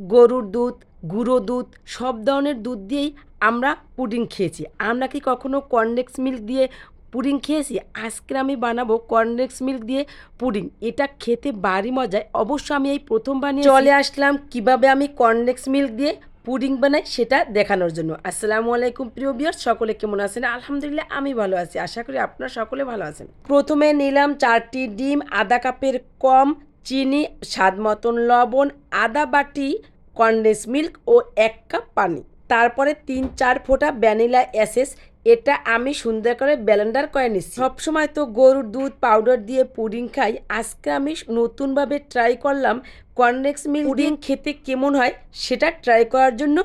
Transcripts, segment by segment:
গরুর দুধ, গুঁড়ো দুধ, সব ধরনের দুধ দিয়েই আমরা পুডিং খেয়েছি। আমরা কি কখনো কর্নডেক্স মিল্ক দিয়ে পুডিং খেয়েছি? আজকে আমি বানাবো কর্নডেক্স মিল্ক দিয়ে পুডিং। এটা খেতে বাড়ি মজায়। অবশ্য আমি এই প্রথম বানিয়ে চলে আসলাম কীভাবে আমি কর্নডেক্স মিল্ক দিয়ে পুডিং বানাই সেটা দেখানোর জন্য। আসসালামু আলাইকুম প্রিয় বিয়ার সকলে কেমন আছেন? আলহামদুলিল্লাহ, আমি ভালো আছি। আশা করি আপনারা সকলে ভালো আছেন। প্রথমে নিলাম চারটি ডিম, আধা কাপের কম চিনি স্বাদ মতন লবণ আদা বাটি কন্ডেন্স মিল্ক ও এক কাপ পানি। তারপরে তিন চার ফোঁটা ভ্যানিলা অ্যাসেস এটা আমি সুন্দর করে ব্লেন্ডার করে নিচ্ছি। সবসময় তো গরুর দুধ পাউডার দিয়ে পুডিং খাই। আজকে আমি নতুনভাবে ট্রাই করলাম কর্নেক্স মিল্ক পুডিং? খেতে কেমন হয় সেটা ট্রাই করার জন্য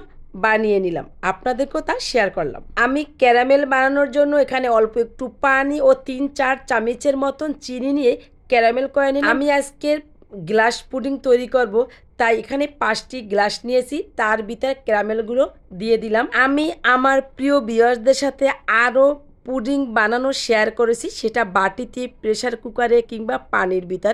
বানিয়ে নিলাম। আপনাদেরকেও তা শেয়ার করলাম। আমি ক্যারামেল বানানোর জন্য এখানে অল্প একটু পানি ও তিন চার চামচের মতন চিনি নিয়ে ক্যারামেল নিলাম আমি আজকের গ্লাস পুডিং তৈরি করব, তাই এখানে পাঁচটি গ্লাস নিয়েছি, তার ভিতরে ক্যারামেলগুলো দিয়ে দিলাম। আমি আমার প্রিয় বিয়ার্সদের সাথে আরও পুডিং বানানো শেয়ার করেছি, সেটা বাটিতে, প্রেসার কুকারে কিংবা পানির ভিতর।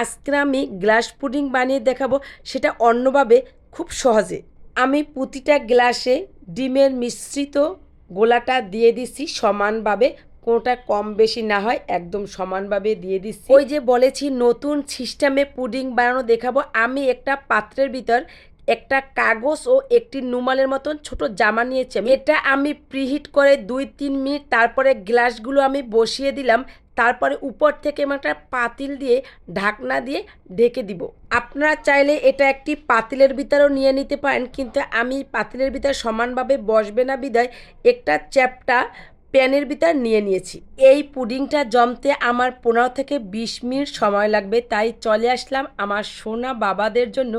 আজকে আমি গ্লাস পুডিং বানিয়ে দেখাবো, সেটা অন্যভাবে খুব সহজে। আমি প্রতিটা গ্লাসে ডিমের মিশ্রিত গোলাটা দিয়ে দিচ্ছি সমানভাবে কোনোটা কম বেশি না হয়, একদম সমানভাবে দিয়ে দিচ্ছি। ওই যে বলেছি, নতুন সিস্টেমে পুডিং বানানো দেখাবো। আমি একটা পাত্রের ভিতর একটা কাগজ ও একটি নুমালের মতন ছোট জামা নিয়েছি এটা আমি প্রিহিট করে দুই তিন মিনিট, তারপরে গ্লাসগুলো আমি বসিয়ে দিলাম। তারপরে উপর থেকে একটা পাতিল দিয়ে ঢাকনা দিয়ে ঢেকে দিব। আপনারা চাইলে এটা একটি পাতিলের ভিতরেও নিয়ে নিতে পারেন, কিন্তু আমি পাতিলের ভিতর সমানভাবে বসবে না বিদায় একটা চ্যাপটা প্যানের ভিতর নিয়ে নিয়েছি। এই পুডিংটা জমতে আমার পনেরো থেকে বিশ মিনিট সময় লাগবে, তাই চলে আসলাম আমার সোনা বাবাদের জন্য।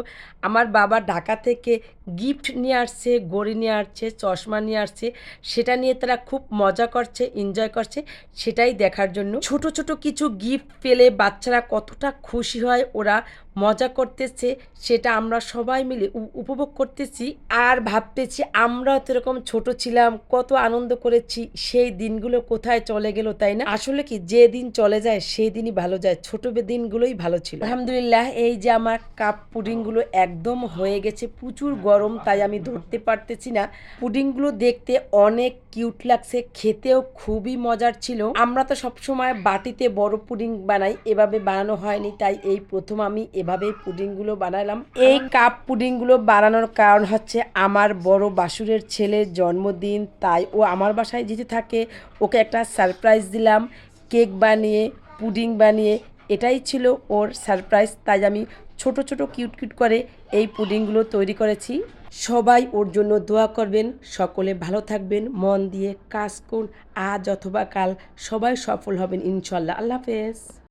আমার বাবা ঢাকা থেকে গিফট নিয়ে আসছে, গড়ি নিয়ে আসছে, চশমা নিয়ে আসছে। সেটা নিয়ে তারা খুব মজা করছে এনজয় করছে, সেটাই দেখার জন্য। ছোট ছোট কিছু গিফট পেলে বাচ্চারা কতটা খুশি হয়, ওরা মজা করতেছে, সেটা আমরা সবাই মিলে উপভোগ করতেছি আর ভাবতেছি আমরাও তো এরকম ছোট ছিলাম, কত আনন্দ করেছি, সেই দিনগুলো কোথায় চলে গেল, তাই না? আসলে কি, যে দিন চলে যায়, সেই দিনই ভালো যায়, ছোট দিনগুলোই ভালো ছিল। আলহামদুলিল্লাহ, এই যে আমার কাপ পুডিংগুলো একদম হয়ে গেছে, প্রচুর গরম, তাই আমি ধরতে পারতেছি না। পুডিংগুলো দেখতে অনেক কিউট লাগছে, খেতেও খুবই মজার ছিল। আমরা তো সবসময় বাটিতে বড় পুডিং বানাই, এভাবে বানানো হয়নি, তাই এই প্রথম আমি এভাবে পুডিংগুলো বানালাম। এই কাপ পুডিংগুলো বানানোর কারণ হচ্ছে আমার বড় বাসুরের ছেলের জন্মদিন তাই ও আমার বাসায় যেতে থাকে। ওকে একটা সারপ্রাইজ দিলাম কেক বানিয়ে পুডিং বানিয়ে এটাই ছিল ওর সারপ্রাইজ তাই আমি ছোট ছোট কিউট কিউট করে এই পুডিংগুলো তৈরি করেছি। সবাই ওর জন্য দোয়া করবেন সকলে ভালো থাকবেন মন দিয়ে কাজ করুন। আজ অথবা কাল সবাই সফল হবেন ইনশাল্লাহ। আল্লাহ হাফেজ।